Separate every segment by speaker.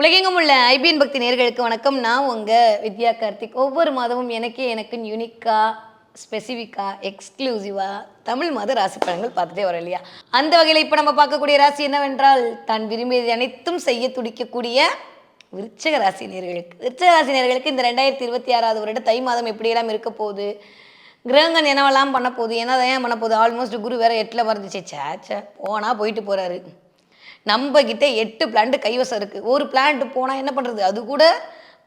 Speaker 1: உலகெங்கும் உள்ள ஐபிஎன் பக்தி நேர்களுக்கு வணக்கம். நான் உங்கள் வித்யா கார்த்திக். ஒவ்வொரு மாதமும் எனக்கே எனக்குன்னு யூனிக்காக ஸ்பெசிஃபிக்காக எக்ஸ்க்ளூசிவாக தமிழ் மாத ராசி பலன்கள் பார்த்துட்டே வரோம் இல்லையா? அந்த வகையில் இப்போ நம்ம பார்க்கக்கூடிய ராசி என்னவென்றால் தான் விரும்பியது அனைத்தும் செய்ய துடிக்கக்கூடிய விருச்சக ராசி நேர்களுக்கு. விருச்சக ராசி நேர்களுக்கு இந்த ரெண்டாயிரத்தி இருபத்தி ஆறாவது வருட தை மாதம் எப்படியெல்லாம் இருக்க போகுது? கிரகங்கள் என்னவெல்லாம் பண்ண போகுது? என்ன ஏன் பண்ண போகுது? ஆல்மோஸ்ட் குரு வேற எட்டில் மறந்துச்சு சே சே போனால் போயிட்டு போகிறாரு நம்ம கிட்டே எட்டு பிளான்ட் கைவசம் இருக்குது ஒரு பிளான்ட் போனால் என்ன பண்ணுறது அது கூட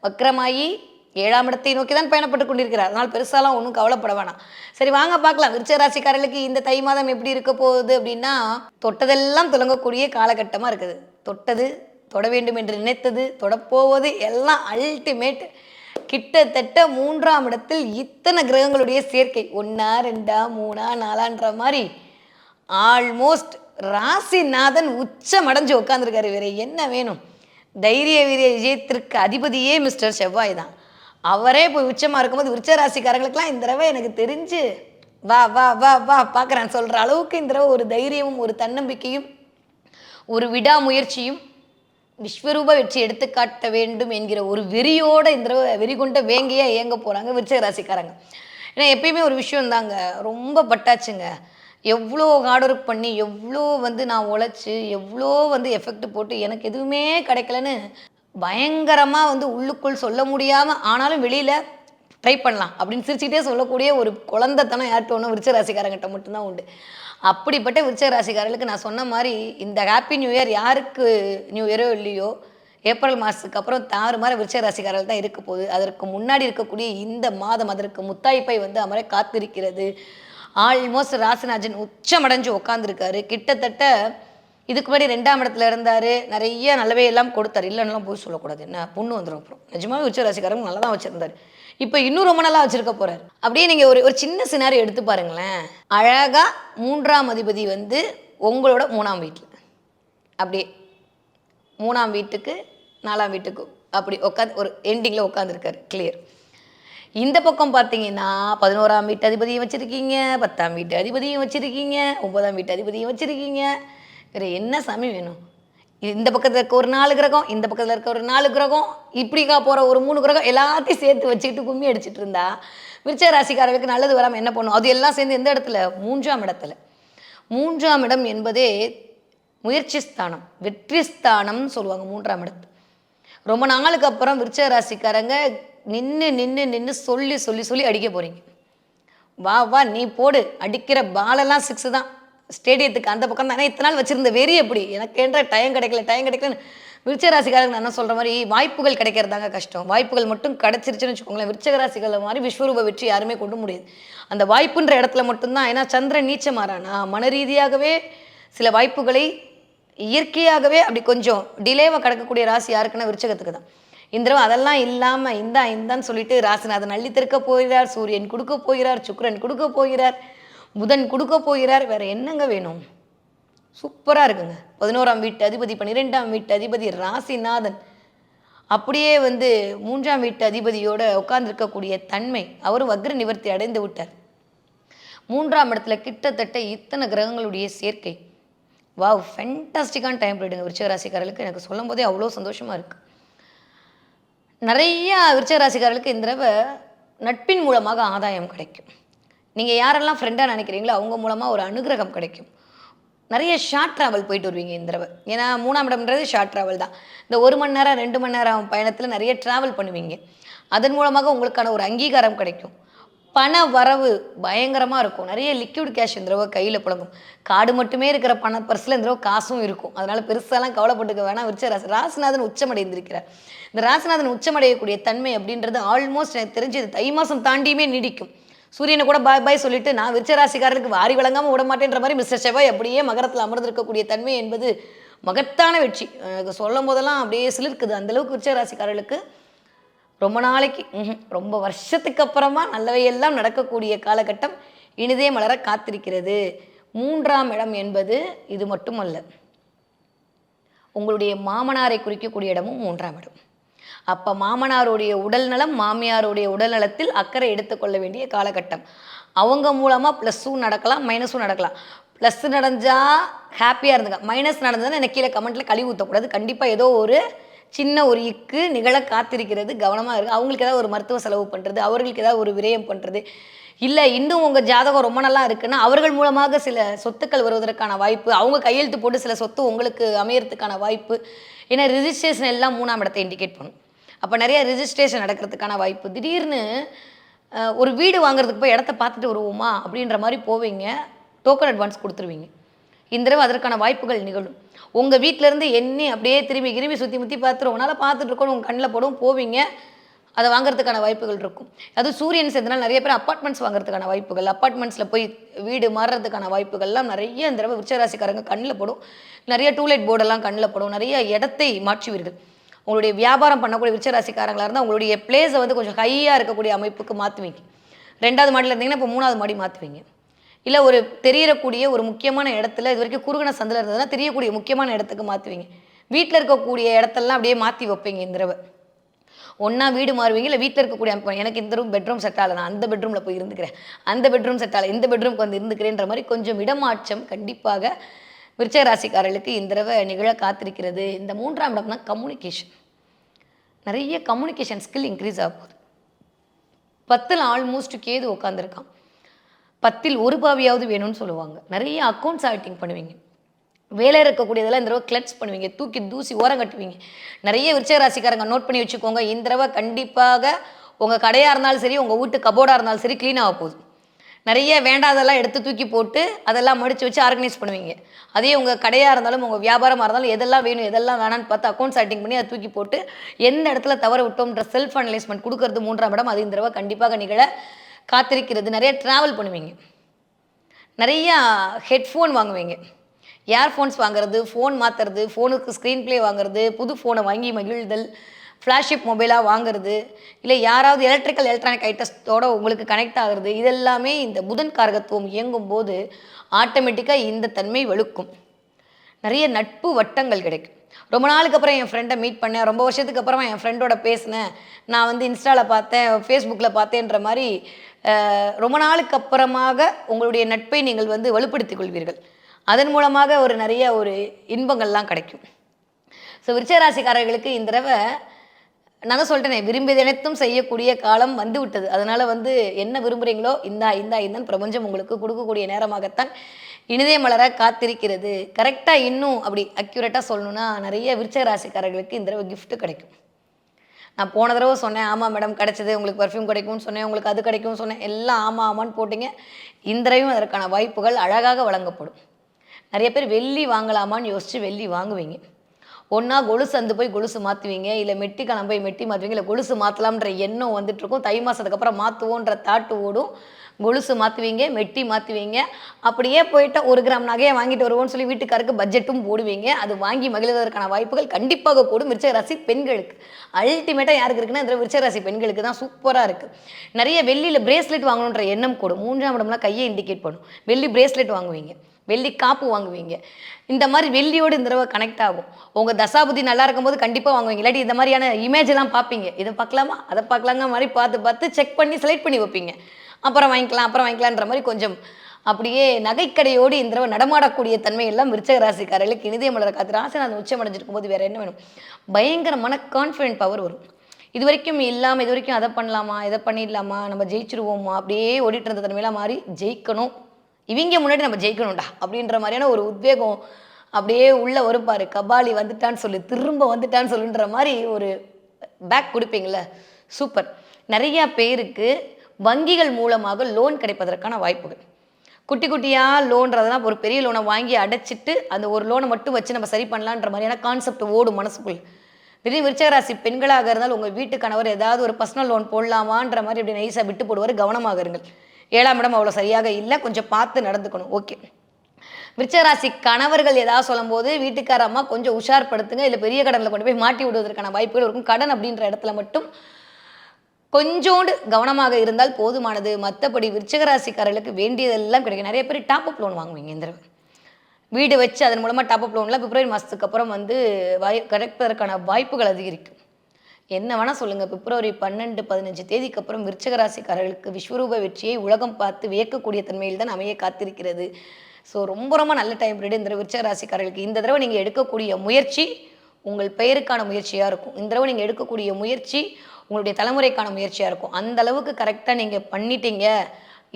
Speaker 1: வக்கரமாகி ஏழாம் இடத்தை நோக்கி தான் பயணப்பட்டு கொண்டிருக்கிறார். அதனால் பெருசாலாம் ஒன்றும் கவலைப்பட வேணாம். சரி வாங்க பார்க்கலாம். விருச்சராசிக்காரர்களுக்கு இந்த தை மாதம் எப்படி இருக்க போகுது அப்படின்னா தொட்டதெல்லாம் துலங்கக்கூடிய காலகட்டமாக இருக்குது. தொட்டது தொட வேண்டும் என்று நினைத்தது தொடப்போவது எல்லாம் அல்டிமேட் கிட்டத்தட்ட மூன்றாம் இடத்தில் இத்தனை கிரகங்களுடைய சேர்க்கை. ஒன்றா ரெண்டா மூணா நாலான்ற மாதிரி. ஆல்மோஸ்ட் ராசிநாதன் உச்சம் அடைஞ்சு உட்காந்துருக்காரு வேற என்ன வேணும்? தைரிய வீரிய விஜயத்திற்கு அதிபதியே மிஸ்டர் செவ்வாய் தான். அவரே போய் உச்சமாக இருக்கும்போது விருச்ச ராசிக்காரங்களுக்கெல்லாம் இந்த தடவை எனக்கு தெரிஞ்சு வா வா வா வா பார்க்குறேன் சொல்கிற அளவுக்கு இந்த தடவை ஒரு தைரியமும் ஒரு தன்னம்பிக்கையும் ஒரு விடாமுயற்சியும் விஸ்வரூப வெற்றி எடுத்துக்காட்ட வேண்டும் என்கிற ஒரு வெறியோட இந்த தடவை வெறி கொண்ட வேங்கையா இயங்க போகிறாங்க விருச்சக ராசிக்காரங்க ஏன்னா எப்பயுமே ஒரு விஷயம் தாங்க ரொம்ப பட்டாச்சுங்க. எவ்வளோ ஹார்ட் ஒர்க் பண்ணி எவ்வளோ வந்து நான் உழைச்சி எவ்வளோ வந்து எஃபெக்ட் போட்டு எனக்கு எதுவுமே கிடைக்கலன்னு பயங்கரமாக வந்து உள்ளுக்குள் சொல்ல முடியாமல் ஆனாலும் வெளியில் ட்ரை பண்ணலாம் அப்படின்னு சிரிச்சுக்கிட்டே சொல்லக்கூடிய ஒரு குழந்தைத்தனம் யார்கிட்ட ஒன்றும் விருச்ச ராசிக்காரங்கிட்ட மட்டும்தான் உண்டு. அப்படிப்பட்ட விருச்ச ராசிக்காரர்களுக்கு நான் சொன்ன மாதிரி இந்த ஹாப்பி நியூ இயர் யாருக்கு நியூ இயரோ இல்லையோ ஏப்ரல் மாதத்துக்கு அப்புறம் தாறு மாதிரி விருச்ச ராசிக்காரர்கள் தான் இருக்க போகுது. அதற்கு முன்னாடி இருக்கக்கூடிய இந்த மாதம் அதற்கு முத்தாய்ப்பை வந்து அமர காத்திருக்கிறது. ஆல்மோஸ்ட் ராசிராஜன் உச்சமடைஞ்சு உட்காந்துருக்காரு கிட்டத்தட்ட இதுக்கு முன்னாடி ரெண்டாம் இடத்துல இருந்தார். நிறைய நல்லவே எல்லாம் கொடுத்தார். இல்லைன்னுலாம் போய் சொல்லக்கூடாது. என்ன? பொண்ணு வந்துடும் அப்புறம். நிஜமாவே உச்ச ராசிக்காரங்க நல்லா தான் வச்சுருந்தாரு. இப்போ இன்னும் ரொம்ப நல்லா வச்சுருக்க போகிறார் அப்படியே நீங்கள் ஒரு ஒரு சின்ன சினாரி எடுத்து பாருங்களேன். அழகாக மூன்றாம் அதிபதி வந்து உங்களோட மூணாம் வீட்டில். அப்படியே மூணாம் வீட்டுக்கு நாலாம் வீட்டுக்கு அப்படி உட்காந்து ஒரு எண்டிங்கில் உட்காந்துருக்காரு கிளியர் இந்த பக்கம் பார்த்தீங்கன்னா பதினோராம் வீட்டு அதிபதியும் வச்சுருக்கீங்க பத்தாம் வீட்டு அதிபதியும் வச்சுருக்கீங்க ஒன்பதாம் வீட்டு அதிபதியும் வச்சுருக்கீங்க. வேறு என்ன சாமி வேணும்? இந்த பக்கத்தில் இருக்க ஒரு நாலு கிரகம் இந்த பக்கத்தில் இருக்க ஒரு நாலு கிரகம் இப்படிக்கா போகிற ஒரு மூணு கிரகம் எல்லாத்தையும் சேர்த்து வச்சுக்கிட்டு கும்மி அடிச்சிட்டு இருந்தா விருச்ச ராசிக்காரர்களுக்கு நல்லது வராமல் என்ன பண்ணும்? அது எல்லாம் சேர்ந்து எந்த இடத்துல? மூன்றாம் இடத்துல. மூன்றாம் இடம் என்பதே முயற்சி ஸ்தானம் வெற்றி ஸ்தானம்னு சொல்லுவாங்க மூன்றாம் இடத்து ரொம்ப நாளுக்கு அப்புறம் விருச்ச ராசிக்காரங்க நின்று நின்று நின்று சொல்லி சொல்லி சொல்லி அடிக்க போகிறீங்க வா வா நீ போடு. அடிக்கிற பாலெல்லாம் சிக்ஸு தான். ஸ்டேடியத்துக்கு அந்த பக்கம் தானே. இத்தனை நாள் வச்சுருந்த வெறி எப்படி? எனக்கு என்ற டைம் கிடைக்கல டைம் கிடைக்கலன்னு விருச்சக ராசிக்காரங்க நான் என்ன சொல்கிற மாதிரி வாய்ப்புகள் கிடைக்கிறதாங்க கஷ்டம். வாய்ப்புகள் மட்டும் கிடச்சிருச்சுன்னு வச்சுக்கோங்களேன். விருச்சகராசிகளை மாதிரி விஸ்வரூப வெற்றி யாருமே கொண்டு முடியாது. அந்த வாய்ப்புன்ற இடத்துல மட்டும்தான். ஏன்னா சந்திரன் நீச்சமாறானா மன ரீதியாகவே சில வாய்ப்புகளை இயற்கையாகவே அப்படி கொஞ்சம் டிலேவாக கிடக்கக்கூடிய ராசி யாருக்குன்னா விருச்சகத்துக்கு தான். இந்த தடவை அதெல்லாம் இல்லாமல் இந்தா இந்தான்னு சொல்லிட்டு ராசிநாதன் அள்ளி திறக்க போகிறார் சூரியன் கொடுக்க போகிறார் சுக்கரன் கொடுக்க போகிறார் புதன் கொடுக்க போகிறார் வேற என்னங்க வேணும்? சூப்பராக இருக்குங்க. பதினோராம் வீட்டு அதிபதி பன்னிரெண்டாம் வீட்டு அதிபதி ராசிநாதன். அப்படியே வந்து மூன்றாம் வீட்டு அதிபதியோட உட்கார்ந்துருக்கக்கூடிய தன்மை அவரும் வக்ர நிவர்த்தி அடைந்து விட்டார். மூன்றாம் இடத்துல கிட்டத்தட்ட இத்தனை கிரகங்களுடைய சேர்க்கை. வாவ் ஃபென்டாஸ்டிக்கான டைம் போயிடுங்க விருச்சிக ராசிக்காரர்களுக்கு. எனக்கு சொல்லும் போதே அவ்வளோ சந்தோஷமாக இருக்குது நிறைய விருச்சகராசிக்காரர்களுக்கு இந்த தடவை நட்பின் மூலமாக ஆதாயம் கிடைக்கும். நீங்கள் யாரெல்லாம் ஃப்ரெண்டாக நினைக்கிறீங்களோ அவங்க மூலமாக ஒரு அனுகிரகம் கிடைக்கும். நிறைய ஷார்ட் ட்ராவல் போயிட்டு வருவீங்க இந்த தடவை. ஏன்னா மூணாம் இடம்ன்றது ஷார்ட் ட்ராவல் தான். இந்த ஒரு மணி நேரம் ரெண்டு மணி நேரம் பயணத்தில் நிறைய ட்ராவல் பண்ணுவீங்க. அதன் மூலமாக உங்களுக்கான ஒரு அங்கீகாரம் கிடைக்கும். பண வரவு பயங்கரமாக இருக்கும். நிறைய லிக்விட் கேஷ் இந்த தடவை கையில் புழங்கும். காடு மட்டுமே இருக்கிற பண பர்ஸில் இந்த தடவை காசும் இருக்கும். அதனால் பெருசாலாம் கவலைப்பட்டுக்க வேணாம். விருச்ச ராசி ராசிநாதன் உச்சமடைந்திருக்கிறார். இந்த ராசிநாதன் உச்சமடையக்கூடிய தன்மை அப்படின்றது ஆல்மோஸ்ட் எனக்கு தெரிஞ்சு இது தை மாதம் தாண்டியுமே நீடிக்கும். சூரியனை கூட பாய் பாய் சொல்லிட்டு நான் விருச்சராசிக்காரருக்கு வாரி வழங்காமல் விட மாட்டேன்ற மாதிரி மிஸ்டர் செவ்வாய் அப்படியே மகரத்தில் அமர்ந்திருக்கக்கூடிய தன்மை என்பது மகத்தான வெற்றி. சொல்லும் போதெல்லாம் அப்படியே சிலிர்க்குது. அந்தளவுக்கு விருச்ச ராசிக்காரர்களுக்கு ரொம்ப நாளைக்கு ம்ஹும், ரொம்ப வருஷத்துக்கு அப்புறமா நல்லவையெல்லாம் நடக்கக்கூடிய காலகட்டம் இனிதே மலர காத்திருக்கிறது. மூன்றாம் இடம் என்பது இது மட்டுமல்ல. உங்களுடைய மாமனாரை குறிக்கக்கூடிய இடமும் மூன்றாம் இடம். அப்போ மாமனாருடைய உடல் நலம் மாமியாருடைய உடல் நலத்தில் அக்கறை எடுத்துக்கொள்ள வேண்டிய காலகட்டம். அவங்க மூலமாக ப்ளஸ்ஸும் நடக்கலாம் மைனஸும் நடக்கலாம். ப்ளஸ் நடந்தால் ஹாப்பியாக இருந்துங்க மைனஸ் நடந்ததுன்னா எனக்கு கீழே கமெண்ட்டில் கழிவு ஊற்றக்கூடாது கண்டிப்பாக ஏதோ ஒரு சின்ன ஒரு இக்கு நிகழ காத்திருக்கிறது கவனமாக இருக்குது அவங்களுக்கு ஏதாவது ஒரு மருத்துவ செலவு பண்ணுறது அவர்களுக்கு ஏதாவது ஒரு விரயம் பண்ணுறது இல்லை இன்னும் உங்கள் ஜாதகம் ரொம்ப நல்லா இருக்குன்னா அவர்கள் மூலமாக சில சொத்துக்கள் வருவதற்கான வாய்ப்பு அவங்க கையெழுத்து போட்டு சில சொத்து உங்களுக்கு அமையறதுக்கான வாய்ப்பு. ஏன்னா ரிஜிஸ்ட்ரேஷன் எல்லாம் மூணாம் இடத்தை இண்டிகேட் பண்ணும். அப்போ நிறைய ரிஜிஸ்ட்ரேஷன் நடக்கிறதுக்கான வாய்ப்பு. திடீர்னு ஒரு வீடு வாங்குறதுக்கு போய் இடத்த பார்த்துட்டு வருவோமா அப்படின்ற மாதிரி போவீங்க. டோக்கன் அட்வான்ஸ் கொடுத்துருவீங்க. இந்த தடவை அதற்கான வாய்ப்புகள் நிகழும். உங்கள் வீட்டிலேருந்து எண்ணி அப்படியே திரும்பி திரும்பி சுற்றி முற்றி பார்த்துரும். உன்னால் பார்த்துட்டு இருக்கோம் உங்கள் கண்ணில் படும் போவீங்க. அதை வாங்குறதுக்கான வாய்ப்புகள் இருக்கும். அது சூரியன் சேர்ந்தனால் நிறைய பேர் அப்பார்ட்மெண்ட்ஸ் வாங்குறதுக்கான வாய்ப்புகள் அப்பார்ட்மெண்ட்ஸில் போய் வீடு மாறுறதுக்கான வாய்ப்புகள்லாம் நிறைய இந்த தடவை விருச்சராசிக்காரங்க கண்ணில் படும். நிறைய டூலைட் போர்டெல்லாம் கண்ணில் படும். நிறைய இடத்தை மாற்றுவீர்கள். உங்களுடைய வியாபாரம் பண்ணக்கூடிய விருச்சராசிக்காரங்களாக இருந்தால் உங்களுடைய பிளேஸை வந்து கொஞ்சம் ஹையாக இருக்கக்கூடிய அமைப்புக்கு மாற்றுவீங்க ரெண்டாவது மாடியில் இருந்தீங்கன்னா இப்போ மூணாவது மாடி மாற்றுவீங்க இல்லை ஒரு தெரியக்கூடிய ஒரு முக்கியமான இடத்துல இது வரைக்கும் குறுகன சந்தில் இருந்ததுன்னா தெரியக்கூடிய முக்கியமான இடத்துக்கு மாற்றுவீங்க வீட்டில் இருக்கக்கூடிய இடத்தெல்லாம் அப்படியே மாற்றி வைப்பீங்க இந்த தடவை. ஒன்றா வீடு மாறுவீங்க இல்லை வீட்டில் இருக்கக்கூடிய அமைப்பு எனக்கு இந்த ரூம் பெட்ரூம் செட் ஆகலை நான் அந்த பெட்ரூமில் போய் இருந்துக்கிறேன். அந்த பெட்ரூம் செட் ஆகலை இந்த பெட்ரூம்க்கு வந்து இருந்துக்கிறேன்ற மாதிரி கொஞ்சம் இடமாற்றம் கண்டிப்பாக விருச்சகராசிக்காரர்களுக்கு இந்த தடவை நிகழ காத்திருக்கிறது. இந்த மூன்றாம் இடம் தான் கம்யூனிகேஷன் நிறைய கம்யூனிகேஷன் ஸ்கில் இன்க்ரீஸ் ஆக போகுது. பத்தில் ஆல்மோஸ்ட் கேது உட்காந்துருக்கான் பத்தில் ஒரு பாவியாவது வேணும்னு சொல்லுவாங்க. நிறைய அக்கௌண்ட்ஸ் ஆடிட்டிங் பண்ணுவீங்க. வேலை இருக்கக்கூடியதெல்லாம் இந்த தடவை கிளட்ஸ் பண்ணுவீங்க. தூக்கி தூசி ஓரம் கட்டுவீங்க. நிறைய விருச்சக ராசிக்காரங்க நோட் பண்ணி வச்சுக்கோங்க. இந்த தடவை கண்டிப்பாக உங்கள் கடையாக இருந்தாலும் சரி உங்கள் வீட்டு கபோர்டாக இருந்தாலும் சரி க்ளீன் ஆக போகுது. நிறைய வேண்டாதெல்லாம் எடுத்து தூக்கி போட்டு அதெல்லாம் மடித்து வச்சு ஆர்கனைஸ் பண்ணுவீங்க. அதே உங்கள் கடையாக இருந்தாலும் உங்கள் வியாபாரமாக இருந்தாலும் எதெல்லாம் வேணும் எதெல்லாம் வேணான்னு பார்த்து அக்கௌண்ட்ஸ் ஆக்டிங் பண்ணி அதை தூக்கி போட்டு எந்த இடத்துல தவற விட்டோம்ன்ற செல்ஃப் அனலைஸ்மெண்ட் கொடுக்கறது மூன்றாம் இடம் அது இந்த தடவை கண்டிப்பாக நிகழ காத்திருக்கிறது. நிறைய ட்ராவல் பண்ணுவீங்க. நிறையா ஹெட்ஃபோன் வாங்குவீங்க. இயர்ஃபோன்ஸ் வாங்குறது ஃபோன் மாற்றுறது ஃபோனுக்கு ஸ்க்ரீன் ப்ளே வாங்குறது புது ஃபோனை வாங்கி மகிழ்தல் ஃப்ளாஷிப் மொபைலாக வாங்குறது இல்லை யாராவது எலக்ட்ரிக்கல் எலக்ட்ரானிக் ஐட்டத்தோட உங்களுக்கு கனெக்ட் ஆகுறது இதெல்லாமே இந்த புதன் காரகத்துவம் இயங்கும் போது ஆட்டோமேட்டிக்காக இந்த தன்மை வெளுக்கும் நிறைய நட்பு வட்டங்கள் கிடைக்கும். ரொம்ப நாளுக்கு அப்புறம் என் ஃப்ரெண்டை மீட் பண்ணேன். ரொம்ப வருஷத்துக்கு அப்புறமா என் ஃப்ரெண்டோட பேசினேன். நான் வந்து இன்ஸ்டாவில் பார்த்தேன் ஃபேஸ்புக்கில் பார்த்தேன்ற மாதிரி ரொம்ப நாளுக்கு அப்புறமாக உங்களுடைய நட்பை நீங்கள் வந்து வலுப்படுத்திக் கொள்வீர்கள். அதன் மூலமாக ஒரு நிறைய ஒரு இன்பங்கள்லாம் கிடைக்கும். ஸோ விருச்சராசிக்காரர்களுக்கு இந்த தடவை நான் தான் சொல்லிட்டேனே விரும்பியதனைத்தும் செய்யக்கூடிய காலம் வந்து விட்டது அதனால் வந்து என்ன விரும்புகிறீங்களோ இந்தா இந்தா இந்தான் பிரபஞ்சம் உங்களுக்கு கொடுக்கக்கூடிய நேரமாகத்தான் இனிதே மலர காத்திருக்கிறது. கரெக்டாக இன்னும் அப்படி அக்யூரேட்டாக சொல்லணுன்னா நிறைய விருச்சக ராசிக்காரர்களுக்கு இந்த தடவை கிஃப்ட்டு கிடைக்கும். நான் போன தடவை சொன்னேன் ஆமாம் மேடம் கிடச்சிது உங்களுக்கு பர்ஃப்யூம் கிடைக்கும்னு சொன்னேன் உங்களுக்கு அது கிடைக்கும்னு சொன்னேன். எல்லாம் ஆமாம் ஆமான்னு போட்டிங்க. இந்த அதற்கான வாய்ப்புகள் அழகாக வழங்கப்படும். நிறைய பேர் வெள்ளி வாங்கலாமான்னு யோசித்து வெள்ளி வாங்குவீங்க. ஒன்றா கொலுசு அந்த போய் கொலுசு மாற்றுவீங்க இல்லை மெட்டி கணம் போய் மெட்டி மாற்றுவீங்க இல்லை கொலுசு மாற்றலாம்ன்ற எண்ணம் வந்துட்டு இருக்கும். தை மாதத்துக்கு அப்புறம் மாற்றுவோன்ற தாட்டு ஓடும். கொலுசு மாற்றுவீங்க மெட்டி மாற்றுவீங்க அப்படியே போயிட்டு ஒரு கிராம் நகையை வாங்கிட்டு வருவோம்னு சொல்லி வீட்டுக்காருக்கு பட்ஜெட்டும் போடுவீங்க. அது வாங்கி மகிழ்வதற்கான வாய்ப்புகள் கண்டிப்பாக கூடும். விருச்சகராசி பெண்களுக்கு. அல்டிமேட்டாக யாருக்கு இருக்குன்னா இந்த விருச்சகராசி பெண்களுக்கு தான் சூப்பராக இருக்குது நிறைய வெள்ளியில் பிரேஸ்லெட் வாங்கணுன்ற எண்ணம் கூடும். மூன்றாம் இடம்லாம் கையை இண்டிகேட் பண்ணும். வெள்ளி பிரேஸ்லெட் வாங்குவீங்க. வெள்ளி காப்பு வாங்குவீங்க. இந்த மாதிரி வெள்ளியோடு இந்த தடவை கனெக்ட் ஆகும். உங்கள் தசாபுதி நல்லா இருக்கும்போது கண்டிப்பாக வாங்குவீங்க. இல்லாட்டி இந்த மாதிரியான இமேஜ் எல்லாம் பார்ப்பீங்க. இதை பார்க்கலாமா? அதை பார்க்கலாங்க மாதிரி பார்த்து பார்த்து செக் பண்ணி செலக்ட் பண்ணி வைப்பீங்க. அப்புறம் வாங்கிக்கலாம் அப்புறம் வாங்கிக்கலான்ற மாதிரி கொஞ்சம் அப்படியே நகைக்கடையோடு இந்த தடவை நடமாடக்கூடிய தன்மை எல்லாம் விருச்சக ராசிக்காரர்களுக்கு இனிதய மலர் காத்து ராசிநாதன் உச்சம் அடைஞ்சிருக்கும் போது வேறு என்ன வேணும்? பயங்கரமான கான்ஃபிடென்ட் பவர் வரும். இது வரைக்கும் இல்லாமல் இது வரைக்கும் அதை பண்ணலாமா இதை பண்ணிடலாமா நம்ம ஜெயிச்சிருவோமா அப்படியே ஓடிட்டு இருந்த தன்மையெல்லாம் மாறி ஜெயிக்கணும். இவங்க முன்னாடி நம்ம ஜெயிக்கணும்டா அப்படின்ற மாதிரியான ஒரு உத்வேகம் அப்படியே உள்ள வருப்பார் கபாலி வந்துட்டான்னு சொல்லு திரும்ப வந்துட்டான்னு சொல்லுன்ற மாதிரி ஒரு பேக் கொடுப்பீங்கள சூப்பர். நிறையா பேருக்கு வங்கிகள் மூலமாக லோன் கிடைப்பதற்கான வாய்ப்புகள். குட்டி குட்டியாக லோன்றதெல்லாம் ஒரு பெரிய லோனை வாங்கி அடைச்சிட்டு அந்த ஒரு லோனை மட்டும் வச்சு நம்ம சரி பண்ணலான்ற மாதிரியான கான்செப்ட் ஓடும் மனசுக்குள்ள. திடீர் விருச்சகராசி பெண்களாக இருந்தால் உங்கள் வீட்டு கணவர் ஏதாவது ஒரு பர்சனல் லோன் போடலாமான்ற மாதிரி அப்படி நைஸாக விட்டு போடுவார். கவனமாக இருங்கள். ஏழாம் இடம் அவ்வளோ சரியாக இல்லை. கொஞ்சம் பார்த்து நடந்துக்கணும். ஓகே விருச்சகராசி கணவர்கள் ஏதாவது சொல்லும்போது வீட்டுக்கார அம்மா கொஞ்சம் உஷார்படுத்துங்க. இல்லை பெரிய கடனில் கொண்டு போய் மாட்டி விடுவதற்கான வாய்ப்புகள் இருக்கும். கடன் அப்படின்ற இடத்துல மட்டும் கொஞ்சோண்டு கவனமாக இருந்தால் போதுமானது. மற்றபடி விருச்சகராசிக்காரர்களுக்கு வேண்டியதெல்லாம் கிடைக்கும். நிறைய பேர் டாப் அப் லோன் வாங்குவீங்க இந்த தடவை. வீடு வச்சு அதன் மூலமாக டாப் அப் லோன்லாம் பிப்ரவரி மாதத்துக்கு அப்புறம் வந்து வாய் கிடைப்பதற்கான வாய்ப்புகள் அதிகரிக்கும். என்ன வேணால் சொல்லுங்கள் பிப்ரவரி பன்னெண்டு பதினஞ்சு தேதிக்கு அப்புறம் விருச்சகராசிக்காரர்களுக்கு விஸ்வரூப வெற்றியை உலகம் பார்த்து வியக்கக்கூடிய தன்மையில் தான் அமைய காத்திருக்கிறது. ஸோ ரொம்ப ரொம்ப நல்ல டைம் பீரியட் இந்த விருச்சகராசிக்காரர்களுக்கு. இந்த தடவை நீங்கள் எடுக்கக்கூடிய முயற்சி உங்கள் பெயருக்கான முயற்சியாக இருக்கும். இந்த தடவை நீங்கள் எடுக்கக்கூடிய முயற்சி உங்களுடைய தலைமுறைக்கான முயற்சியாக இருக்கும். அந்த அளவுக்கு கரெக்டாக நீங்கள் பண்ணிட்டீங்க.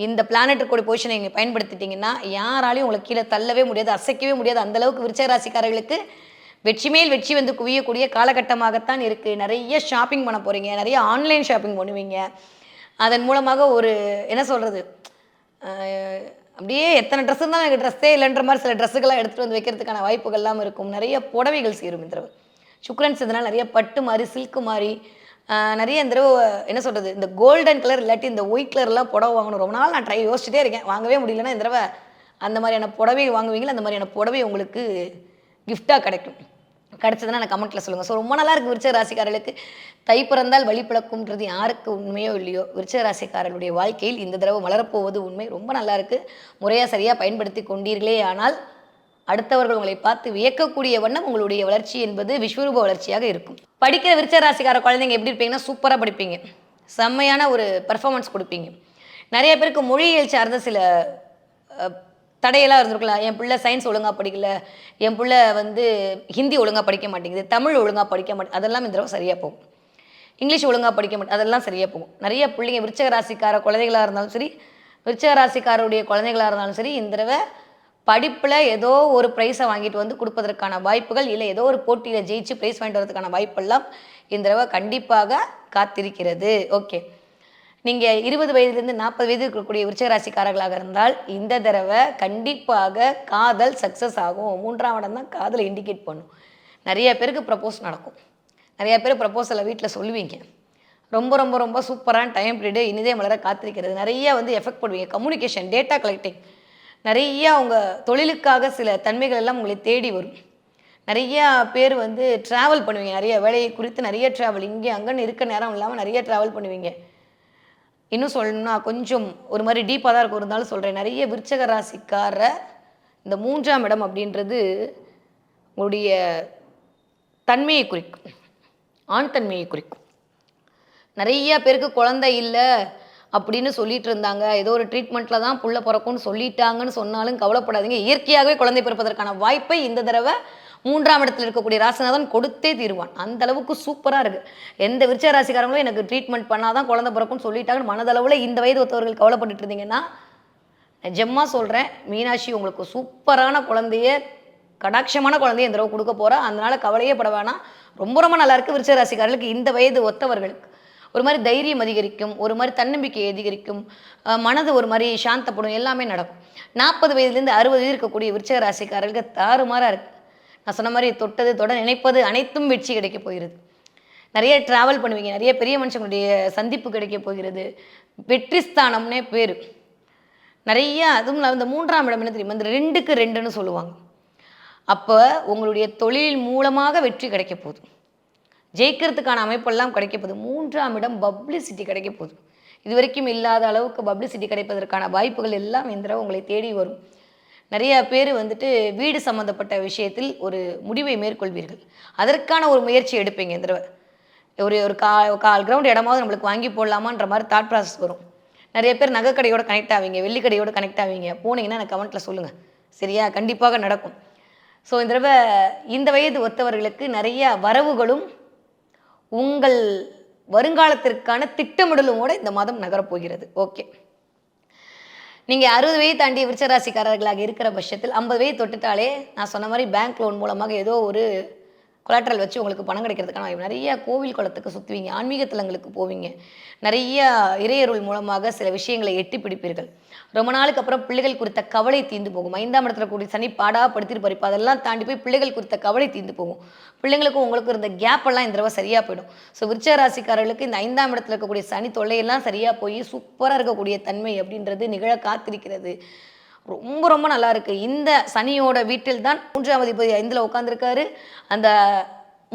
Speaker 1: இந்த பிளானட்டுக்கூடிய பொசிஷனை நீங்கள் பயன்படுத்திட்டீங்கன்னா யாராலையும் உங்களை கீழே தள்ளவே முடியாது அசைக்கவே முடியாது. அந்த அளவுக்கு விருச்சக வெற்றி மேல் வெற்றி வந்து குவியக்கூடிய காலகட்டமாகத்தான் இருக்குது நிறைய ஷாப்பிங் பண்ண போகிறீங்க நிறைய ஆன்லைன் ஷாப்பிங் பண்ணுவீங்க. அதன் மூலமாக ஒரு என்ன சொல்கிறது அப்படியே எத்தனை ட்ரெஸ் இருந்தாலும் எனக்கு ட்ரெஸ்ஸே இல்லைன்ற மாதிரி சில ட்ரெஸ்ஸுகள்லாம் எடுத்துகிட்டு வந்து வைக்கிறதுக்கான வாய்ப்புகள்லாம் இருக்கும். நிறைய புடவைகள் சேரும் இந்த சுக்ரன்ஸ் இதனால் நிறைய பட்டு மாதிரி சில்க்கு மாதிரி நிறைய இந்த தடவை என்ன சொல்கிறது இந்த கோல்டன் கலர் இல்லாட்டி இந்த ஒயிட் கலர்லாம் புடவை வாங்கணும். ரொம்ப நாள் நான் ட்ரை யோசிச்சுட்டே இருக்கேன். வாங்கவே முடியலன்னா இந்த தடவை அந்த மாதிரியான புடவை வாங்குவீங்களா? அந்த மாதிரியான புடவை உங்களுக்கு கிஃப்டாக கிடைக்கும். கிடச்சதுன்னா எனக்கு கமெண்ட்டில் சொல்லுங்கள் ஸோ ரொம்ப நல்லா இருக்குது விருச்ச ராசிக்காரர்களுக்கு தை பிறந்தால் வழி பிளக்கும்ன்றது யாருக்கு உண்மையோ இல்லையோ விருச்ச ராசிக்காரர்களுடைய வாழ்க்கையில் இந்த தடவை வளரப்போவது உண்மை. ரொம்ப நல்லா இருக்குது முறையாக சரியாக பயன்படுத்தி கொண்டீர்களே ஆனால் அடுத்தவர்கள் உங்களை பார்த்து வியக்கக்கூடிய வண்ணம் உங்களுடைய வளர்ச்சி என்பது விஸ்வரூப வளர்ச்சியாக இருக்கும். படிக்கிற விருச்சக ராசிக்கார குழந்தைங்க எப்படி இருப்பீங்கன்னா சூப்பராக படிப்பீங்க. செம்மையான ஒரு பர்ஃபாமன்ஸ் கொடுப்பீங்க. நிறைய பேருக்கு மொழியியல் சார்ந்த சில தடையெல்லாம் இருந்திருக்கலாம் என் பிள்ளை சயின்ஸ் ஒழுங்காக படிக்கல. என் பிள்ளை வந்து ஹிந்தி ஒழுங்காக படிக்க மாட்டேங்குது. தமிழ் ஒழுங்காக படிக்க மாட்டேங்குது அதெல்லாம் இந்த தடவை சரியாக போகும். இங்கிலீஷ் ஒழுங்காக படிக்க மாட்டேன் அதெல்லாம் சரியாக போகும். நிறைய பிள்ளைங்க விருச்சக ராசிக்கார குழந்தைகளாக இருந்தாலும் சரி விருச்சக ராசிக்காரருடைய குழந்தைகளாக இருந்தாலும் சரி இந்த தடவை படிப்பில் ஏதோ ஒரு ப்ரைஸை வாங்கிட்டு வந்து கொடுப்பதற்கான வாய்ப்புகள் இல்லை. ஏதோ ஒரு போட்டியில் ஜெயிச்சு ப்ரைஸ் வாங்கிட்டு வரதுக்கான வாய்ப்பெல்லாம் இந்த தடவை கண்டிப்பாக காத்திருக்கிறது. ஓகே நீங்கள் இருபது வயதுலேருந்து நாற்பது வயது இருக்கக்கூடிய விருச்சகராசிக்காரர்களாக இருந்தால் இந்த தடவை கண்டிப்பாக காதல் சக்ஸஸ் ஆகும். மூன்றாம் இடம் தான் காதலை இண்டிகேட் பண்ணும். நிறைய பேருக்கு ப்ரப்போஸ் நடக்கும். நிறைய பேர் ப்ரப்போசலை வீட்டில் சொல்லுவீங்க. ரொம்ப ரொம்ப ரொம்ப சூப்பரான டைம் பீரியடு இனிதே மலர காத்திருக்கிறது. நிறைய வந்து எஃபெக்ட் பண்ணுவீங்க கம்யூனிகேஷன் டேட்டா கலெக்டிங் நிறைய அவங்க தொழிலுக்காக சில தன்மைகள் எல்லாம் உங்களை தேடி வரும். நிறைய பேர் வந்து ட்ராவல் பண்ணுவீங்க. நிறைய வேலையை குறித்து நிறைய ட்ராவல் இங்கே அங்கன்னு இருக்க நேரம் இல்லாமல் நிறைய ட்ராவல் பண்ணுவீங்க. இன்னும் சொல்லணும்னா கொஞ்சம் ஒரு மாதிரி டீப்பாக தான் இருக்கும். இருந்தாலும் சொல்கிறேன் நிறைய விருச்சக ராசிக்கார இந்த மூன்றாம் இடம் அப்படின்றது உங்களுடைய தன்மையை குறிக்கும். ஆண் தன்மையை குறிக்கும். நிறைய பேருக்கு குழந்தை இல்லை. அப்படின்னு சொல்லிட்டு இருந்தாங்க. ஏதோ ஒரு ட்ரீட்மெண்ட்டில் தான் புள்ள பிறக்கும்னு சொல்லிட்டாங்கன்னு சொன்னாலும் கவலைப்படாதீங்க. இயற்கையாகவே குழந்தை பிறப்பதற்கான வாய்ப்பை இந்த தடவை மூன்றாம் இடத்துல இருக்கக்கூடிய ராசிநாதன் கொடுத்தே தீருவான். அந்த அளவுக்கு சூப்பராக இருக்குது எந்த விருச்ச ராசிக்காரங்களும் எனக்கு ட்ரீட்மெண்ட் பண்ணாதான் குழந்தை பிறக்கும்னு சொல்லிட்டாங்கன்னு மனதளவில் இந்த வயது ஒருத்தவர்கள் கவலைப்பட்டுட்டு இருந்தீங்கன்னா நிஜமா சொல்கிறேன் மீனாட்சி உங்களுக்கு சூப்பரான குழந்தைய கடாட்சமான குழந்தைய இந்த தடவை கொடுக்க போகிறா அதனால கவலையே பட வேணாம். ரொம்ப ரொம்ப நல்லா இருக்கு விருச்ச ராசிக்காரர்களுக்கு இந்த வயது ஒத்தவர்களுக்கு. ஒரு மாதிரி தைரியம் அதிகரிக்கும் ஒரு மாதிரி தன்னம்பிக்கை அதிகரிக்கும் மனது ஒரு மாதிரி சாந்தப்படும் எல்லாமே நடக்கும். நாற்பது வயதுலேருந்து அறுபது வயது இருக்கக்கூடிய விருச்சக ராசிக்காரர்களுக்கு தாறுமாறாக இருக்குது நான் சொன்ன மாதிரி தொட்டது தொட நினைப்பது அனைத்தும் வெற்றி கிடைக்க போகிறது. நிறைய ட்ராவல் பண்ணுவீங்க நிறைய பெரிய மனுஷங்களுடைய சந்திப்பு கிடைக்க போகிறது. வெற்றி ஸ்தானம்னே பேர். நிறைய அதுவும் இந்த மூன்றாம் இடம் என்ன தெரியுமா? இந்த ரெண்டுக்கு ரெண்டுன்னு சொல்லுவாங்க. அப்போ உங்களுடைய தொழில் மூலமாக வெற்றி கிடைக்க போதும் ஜெயிக்கிறதுக்கான அமைப்பெல்லாம் கிடைக்க போகுது மூன்றாம் இடம் பப்ளிசிட்டி கிடைக்க போகுது. இது வரைக்கும் இல்லாத அளவுக்கு பப்ளிசிட்டி கிடைப்பதற்கான வாய்ப்புகள் எல்லாம் இந்த தடவை உங்களை தேடி வரும். நிறைய பேர் வந்துட்டு வீடு சம்மந்தப்பட்ட விஷயத்தில் ஒரு முடிவை மேற்கொள்வீர்கள். அதற்கான ஒரு முயற்சி எடுப்பீங்க இந்த தடவை. ஒரு ஒரு கா கால் கிரவுண்ட் இடமாவது நம்மளுக்கு வாங்கி போடலாமான்ற மாதிரி தாட் ப்ராசஸ் வரும். நிறைய பேர் நகைக்கடையோட கனெக்ட் ஆவீங்க வெள்ளிக்கடையோட கனெக்ட் ஆவீங்க. போனீங்கன்னா எனக்கு கமெண்ட்டில் சொல்லுங்கள் சரியா? கண்டிப்பாக நடக்கும். ஸோ இந்த தடவை இந்த வயது ஒத்தவர்களுக்கு நிறைய வரவுகளும் உங்கள் வருங்காலத்திற்கான திட்டமிடலுமோட இந்த மாதம் நகரப்போகிறது. ஓகே. நீங்கள் அறுபது வயது தாண்டி விருச்சராசிக்காரர்களாக இருக்கிற பட்சத்தில் ஐம்பது வயது தொட்டுட்டாலே நான் சொன்ன மாதிரி பேங்க் லோன் மூலமாக ஏதோ ஒரு கொலாட்ரல் வச்சு உங்களுக்கு பணம் கிடைக்கிறதுக்கான நிறைய கோவில் குளத்துக்கு சுற்றுவீங்க ஆன்மீக தலங்களுக்கு போவீங்க. நிறைய இறையருள் மூலமாக சில விஷயங்களை எட்டி பிடிப்பீர்கள். ரொம்ப நாளுக்கு அப்புறம் பிள்ளைகள் குறித்த கவலை தீர்ந்து போகும். ஐந்தாம் இடத்துல கூடிய சனி பாடா படுத்திட்டு அதெல்லாம் தாண்டி போய் பிள்ளைகள் குறித்த கவலை தீர்ந்து போகும். பிள்ளைங்களுக்கும் உங்களுக்கும் இருந்த கேப் எல்லாம் இந்த தடவை சரியாக போயிடும். ஸோ விருச்ச ராசிக்காரர்களுக்கு இந்த ஐந்தாம் இடத்துல இருக்கக்கூடிய சனி தொல்லையெல்லாம் சரியாக போய் சூப்பராக இருக்கக்கூடிய தன்மை அப்படின்றது நிகழ காத்திருக்கிறது. ரொம்ப ரொம்ப நல்லா இருக்கு. இந்த சனியோட வீட்டில் தான் மூன்றாம் அதிபதி ஐந்தில் உட்காந்துருக்காரு அந்த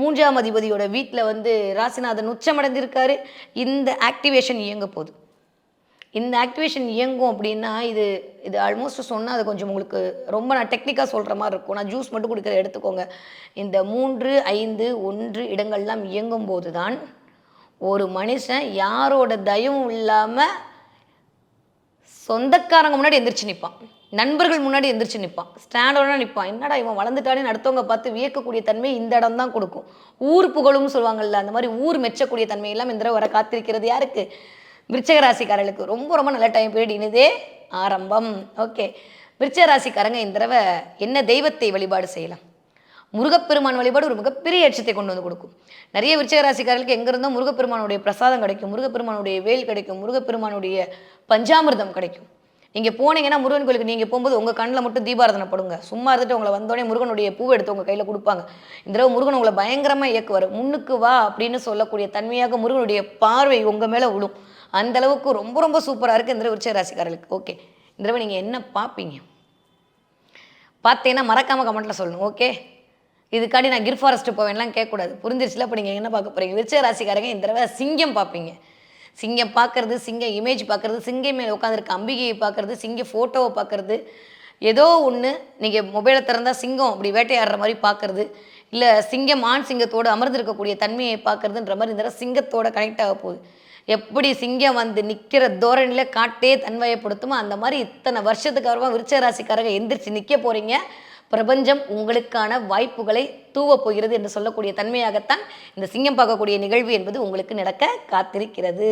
Speaker 1: மூன்றாம் அதிபதியோட வீட்டில் வந்து ராசிநாதன் உச்சமடைந்திருக்காரு. இந்த ஆக்டிவேஷன் இயங்க போகுது. இந்த ஆக்டிவேஷன் இயங்கும் அப்படின்னா இது இது ஆல்மோஸ்ட் சொன்னால் அது கொஞ்சம் உங்களுக்கு ரொம்ப நான் டெக்னிக்காக சொல்கிற மாதிரி இருக்கும். நான் ஜூஸ் மட்டும் குடிக்கிற எடுத்துக்கோங்க. இந்த மூன்று ஐந்து ஒன்று இடங்கள்லாம் இயங்கும் போது தான் ஒரு மனுஷன் யாரோட தயவும் இல்லாமல் சொந்தக்காரங்க முன்னாடி எந்திரிச்சு நிற்பான் நண்பர்கள் முன்னாடி எந்திரிச்சு நிற்பான் ஸ்டாண்டோட நிற்பான் என்னடா இவன் வளர்ந்துட்டானே அடுத்தவங்க பார்த்து வியக்கக்கூடிய தன்மை இந்த இடம் தான் கொடுக்கும். ஊர் புகழும் சொல்லுவாங்கல்ல அந்த மாதிரி ஊர் மெச்சக்கூடிய தன்மை எல்லாம் இந்த வர காத்திருக்கிறது யாருக்கு? விருச்சக ராசிக்காரர்களுக்கு ரொம்ப ரொம்ப நல்ல டைம் பீரியட் இனிதே ஆரம்பம். ஓகே விருச்சக ராசிக்காரங்க இந்த தடவை என்ன தெய்வத்தை வழிபாடு செய்யலாம்? முருகப்பெருமான் வழிபாடு ஒரு மிகப்பெரிய ஏற்றத்தை கொண்டு வந்து கொடுக்கும். நிறைய விருச்சக ராசிக்காரர்களுக்கு எங்க முருகப்பெருமானுடைய பிரசாதம் கிடைக்கும் முருகப்பெருமானுடைய வேல் கிடைக்கும் முருகப்பெருமானுடைய பஞ்சாமிர்தம் கிடைக்கும். இங்கே போனீங்கன்னா முருகன் கோயிலுக்கு நீங்கள் போகும்போது உங்கள் கண்ணில் மட்டும் தீபாரதனை படுங்க. சும்மா இருந்துட்டு உங்களை வந்தோடனே முருகனுடைய பூவை எடுத்து உங்கள் கையில் கொடுப்பாங்க. இந்த தடவை முருகன் உங்களை பயங்கரமாக இயக்குவார். முன்னுக்கு வா அப்படின்னு சொல்லக்கூடிய தன்மையாக முருகனுடைய பார்வை உங்கள் மேலே விழும் அந்த அளவுக்கு ரொம்ப ரொம்ப சூப்பராக இருக்குது இந்த விருச்ச ராசிக்காரர்களுக்கு. ஓகே இந்த தடவை நீங்கள் என்ன பார்ப்பீங்க பார்த்தீங்கன்னா மறக்காம கமெண்ட்டில் சொல்லணும் ஓகே இதுக்காண்டி நான் கிர் ஃபாரஸ்ட் போவேன்லாம் கேட்கக்கூடாது. புரிஞ்சிருச்சுல? இப்போ நீங்கள் என்ன பார்க்க போகிறீங்க விருச்ச ராசிக்காரங்க இந்த தடவை சிங்கம் பார்ப்பீங்க சிங்கம் பார்க்கறது சிங்கம் இமேஜ் பார்க்கறது சிங்கம் மேலே உட்காந்துருக்க அம்பிகையை பார்க்குறது சிங்க ஃபோட்டோவை பார்க்குறது ஏதோ ஒன்று நீங்கள் மொபைலை திறந்தால் சிங்கம் அப்படி வேட்டையாடுற மாதிரி பார்க்குறது இல்லை சிங்கம் ஆண் சிங்கத்தோடு அமர்ந்திருக்கக்கூடிய தன்மையை பார்க்கறதுன்ற மாதிரி இந்த தடவை சிங்கத்தோட கனெக்ட் ஆக போகுது. எப்படி சிங்கம் வந்து நிற்கிற தோரணியில் காட்டே தன்வயப்படுத்துமோ அந்த மாதிரி இத்தனை வருஷத்துக்கு அப்புறமா விருச்ச ராசிக்காரங்க எந்திரிச்சு நிற்க போகிறீங்க பிரபஞ்சம் உங்களுக்கான வாய்ப்புகளை தூவ போகிறது என்று சொல்லக்கூடிய தன்மையாகத்தான் இந்த சிங்கம் பார்க்கக்கூடிய நிகழ்வு என்பது உங்களுக்கு நடக்க காத்திருக்கிறது.